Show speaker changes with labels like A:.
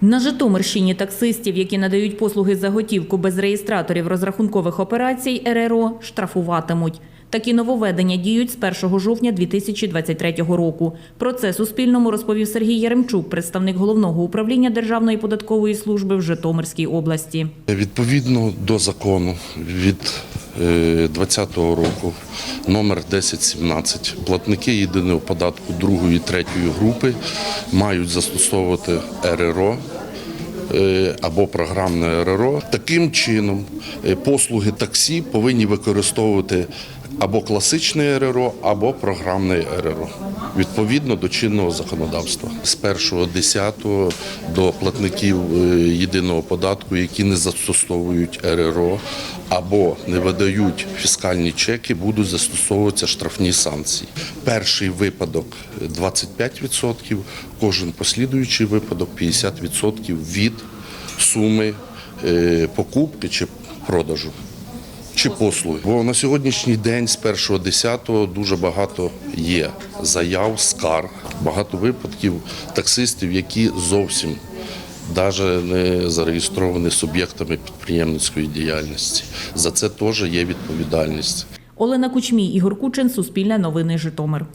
A: На Житомирщині таксистів, які надають послуги за готівку без реєстраторів розрахункових операцій РРО, штрафуватимуть. Такі нововведення діють з 1 жовтня 2023 року. Про це Суспільному розповів Сергій Яремчук, представник головного управління Державної податкової служби в Житомирській області.
B: Відповідно до закону від 2020 року номер 1017 платники єдиного податку другої і третьої групи мають застосовувати РРО е, або програмне РРО. Таким чином е, послуги таксі повинні використовувати або класичне РРО, або програмне РРО відповідно до чинного законодавства. З 1.10 до платників е, єдиного податку, які не застосовують РРО або не видають фіскальні чеки, будуть застосовуватися штрафні санкції. Перший випадок 25%, кожен послідуючий випадок 50% від суми е, покупки чи продажу чи послуги. Бо на сьогоднішній день з 1.10 дуже багато є заяв, скарг, багато випадків таксистів, які зовсім навіть не зареєстровані суб'єктами підприємницької діяльності. За це теж є відповідальність.
A: Олена Кучмій, Ігор Кучин, Суспільне новини Житомир.